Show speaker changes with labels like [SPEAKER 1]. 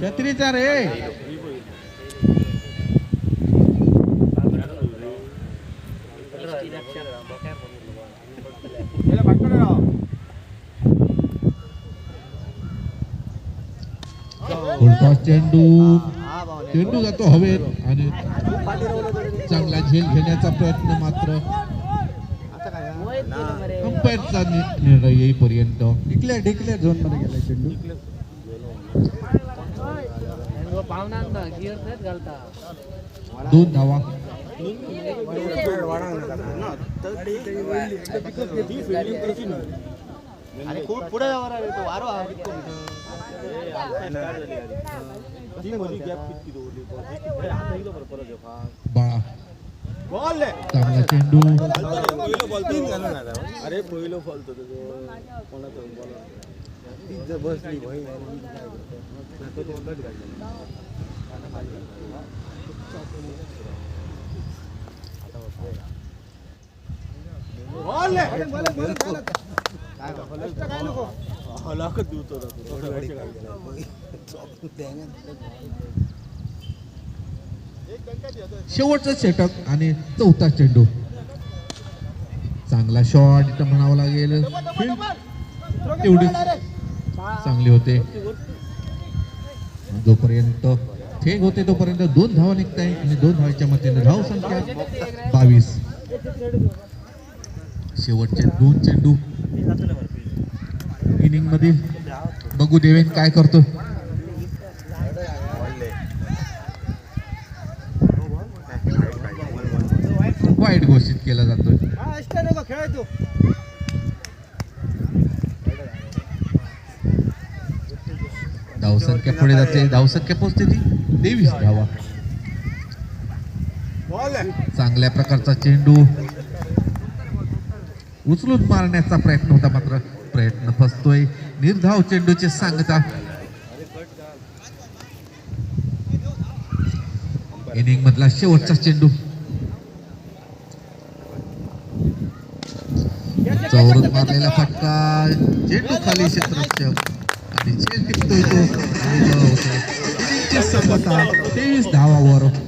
[SPEAKER 1] छत्रीचा रे. चेंडू. चेंडू जातो हवेत आणि चांगला झेल घेण्याचा प्रयत्न मात्र. अंपायरचा नि- निर्णय येईपर्यंत.
[SPEAKER 2] डिक्लेअर डिक्लेअर झोनमध्ये गेला चेंडू.
[SPEAKER 1] दोन धावा.
[SPEAKER 3] आणि खूप पुढे जाणार आहे तो वारो हा
[SPEAKER 1] बाळा
[SPEAKER 3] बॉल
[SPEAKER 1] चांगला चेंडू.
[SPEAKER 3] अरे पहिलं फॉल तो. कोणाचं? बॉल बसली हलाकत देऊ तो
[SPEAKER 1] शेवटचा षटक आणि चौथा चेंडू. चांगला शॉट इथं म्हणावं लागेल. तेवढी चांगले होते. जोपर्यंत ठेक होते तोपर्यंत दोन धावा निघताय आणि दोन धावाच्या मतीने धाव संख्या बावीस. शेवटचे दोन चेंडू. इनिंग मधील बघू देवेन काय करतो वाईट घोषित केला जातोय. धावसंख्या पुढे जाते. धावसंख्या पोहोचते ती. तेवीस धावा. चांगल्या प्रकारचा चेंडू. उचलून मारण्याचा प्रयत्न होता मात्र. प्रयत्न फसतोय. निर्धाव चेंडूची सांगता. इनिंग मधला शेवटचा चेंडू. चौरून मारलेला फटका. चेंडू खाली क्षेत्र Atención que estoy todo. Tenis dawa woro.